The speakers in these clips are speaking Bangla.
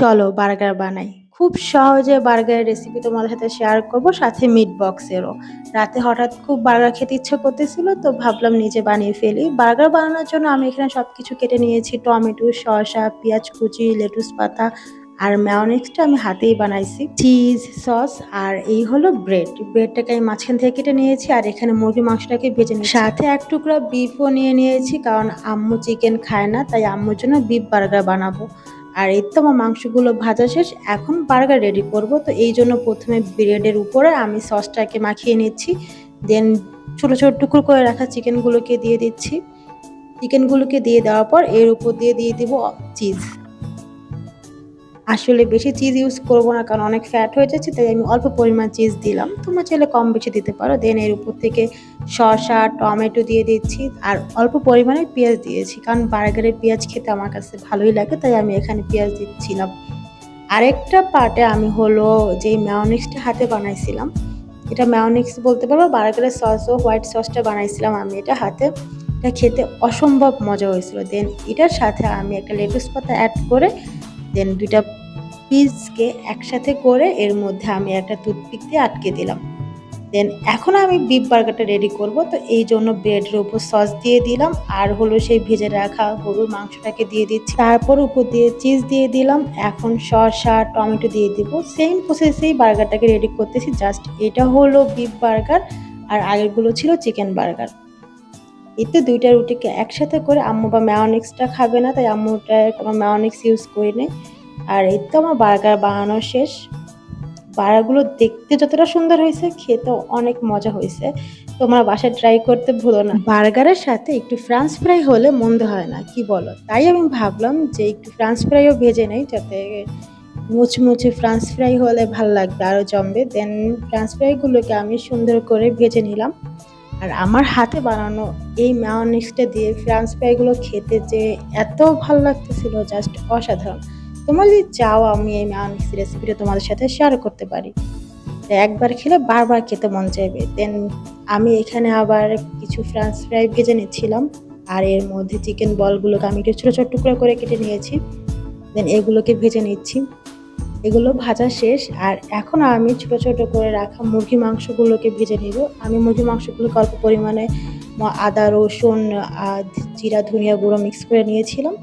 চলো বার্গার বানাই। খুব সহজে বার্গারের রেসিপি তোমাদের সাথে শেয়ার করব, সাথে মিট বক্সেরও রাতে হঠাৎ খুব বার্গার খেতে ইচ্ছে করতেছিল, তো ভাবলাম নিজে বানিয়ে ফেলি। বার্গার বানানোর জন্য আমি এখানে সব কিছু কেটে নিয়েছি, টমেটো, শসা, পেঁয়াজ কুচি, লেটুস পাতা আর ম্যাওনিক্সটা আমি হাতেই বানাইছি। চিজ সস আর এই হলো ব্রেড ব্রেডটাকে আমি মাঝখান থেকে কেটে নিয়েছি আর এখানে মুরগি মাংসটাকে ভেজে নিয়েছি। সাথে এক টুকরা বিফও নিয়ে নিয়েছি, কারণ আম্মু চিকেন খায় না, তাই আম্মুর জন্য বিফ বার্গার বানাবো। আর এই তো আমার মাংসগুলো ভাজা শেষ, এখন বার্গার রেডি করব। তো এই জন্য প্রথমে ব্রেডের উপরে আমি সসটাকে মাখিয়ে নিচ্ছি। দেন ছোট ছোট টুকরো করে রাখা চিকেনগুলোকে দিয়ে দিচ্ছি। চিকেনগুলোকে দিয়ে দেওয়ার পর এর উপর দিয়ে দিয়ে দিব চিজ আসলে বেশি চিজ ইউজ করব না, কারণ অনেক ফ্যাট হয়ে যাচ্ছে, তাই আমি অল্প পরিমাণ চিজ দিলাম। তোমরা চাইলে কম বেশি দিতে পারো। দেন এর উপর থেকে শসা, টমেটো দিয়ে দিচ্ছি, আর অল্প পরিমাণে পেঁয়াজ দিয়েছি, কারণ বার্গারে পেঁয়াজ খেতে আমার কাছে ভালোই লাগে, তাই আমি এখানে পেঁয়াজ দিচ্ছিলাম। আরেকটা পার্টে আমি হলো যেই ম্যাওনিক্সটা হাতে বানাইছিলাম, এটা ম্যাওনিক্স বলতে পারব বার্গারের সস ও হোয়াইট সসটা বানাইছিলাম আমি এটা হাতে। এটা খেতে অসম্ভব মজা হয়েছিল। দেন এটার সাথে আমি একটা লেটুস পাতা অ্যাড করে দেন দুইটা পিসকে একসাথে করে এর মধ্যে আমি একটা টুথপিক দিয়ে আটকে দিলাম। দেন এখন আমি বিফ বার্গারটা রেডি করব। তো এই জন্য ব্রেডের উপর সস দিয়ে দিলাম। আর হলো সেই ভেজে রাখা গরুর মাংসটাকে দিয়ে দিচ্ছি। তারপর উপর দিয়ে চিজ দিয়ে দিলাম। এখন শসা, টমেটো দিয়ে দিব। সেম প্রসেসেই বার্গারটাকে রেডি করতেছি। জাস্ট এটা হলো বিফ বার্গার আর আগেরগুলো ছিল চিকেন বার্গার এতে দুইটা রুটিকে একসাথে করে আম্মু বা ম্যাওনিক্সটা খাবে না। তাই আম্মুটা কোনো ইউজ করি নেই আর এই তো আমার বার্গার বানানো শেষ। বার্গারগুলো দেখতে যতটা সুন্দর হয়েছে, খেতেও অনেক মজা হয়েছে। তোমরা বাসায় ট্রাই করতে ভুলো না। বার্গারের সাথে একটু ফ্রান্স ফ্রাই হলে মন্দ হয় না, কি বলো? তাই আমি ভাবলাম যে একটু ফ্রান্স ফ্রাইও ভেজে নেই, যাতে মুচমুচে ফ্রান্স ফ্রাই হলে ভালো লাগবে আরও জমবে। দেন ফ্রান্স ফ্রাইগুলোকে আমি সুন্দর করে ভেজে নিলাম। আর আমার হাতে বানানো এই ম্যাওনিক্সটা দিয়ে ফ্রান্স ফ্রাইগুলো খেতে যে এত ভালো লাগতেছিল জাস্ট অসাধারণ। তোমরা যদি চাও আমি এই ম্যাওনিক্স রেসিপিটা তোমাদের সাথে শেয়ার করতে পারি। একবার খেলে বারবার খেতে মন চাইবে। দেন আমি এখানে আবার কিছু ফ্রান্স ফ্রাই ভেজে নিচ্ছিলাম। আর এর মধ্যে চিকেন বলগুলোকে আমি একটু ছোটো ছোটো টুকরো করে কেটে নিয়েছি। দেন এগুলোকে ভেজে নিচ্ছি। এগুলো ভাজা শেষ। আর এখন আমি ছোট ছোট করে রাখা মুরগি মাংসগুলোকে ভেজে নিব। আমি মুরগি মাংসগুলোকে অল্প পরিমাণে আদা, রসুন জিরা, ধনিয়া গুঁড়ো মিক্স করে নিয়েছিলাম।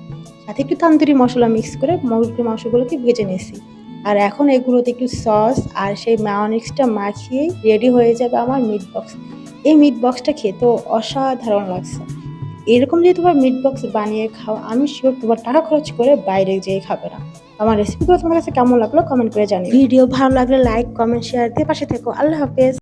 সাথে একটু তান্দুরি মশলা মিক্স করে মুরগির মাংসগুলোকে ভেজে নিয়েছি। আর এখন এগুলোতে একটু সস আর সেই ম্যাওনিক্সটা মাখিয়ে রেডি হয়ে যাবে আমার মিট বক্স এই মিট বক্সটা খেতেও অসাধারণ লাগছে। এরকম যদি তোমার মিট বক্স বানিয়ে খাও, আমি শিওর তোমার টাকা খরচ করে বাইরে যেয়ে খাবে না। আমার রেসিপিগুলো তোমার কাছে কেমন লাগল কমেন্ট করে জানি ভিডিও ভালো লাগলে লাইক কমেন্ট শেয়ার দিয়ে পাশে থেকো। আল্লাহ হাফেজ।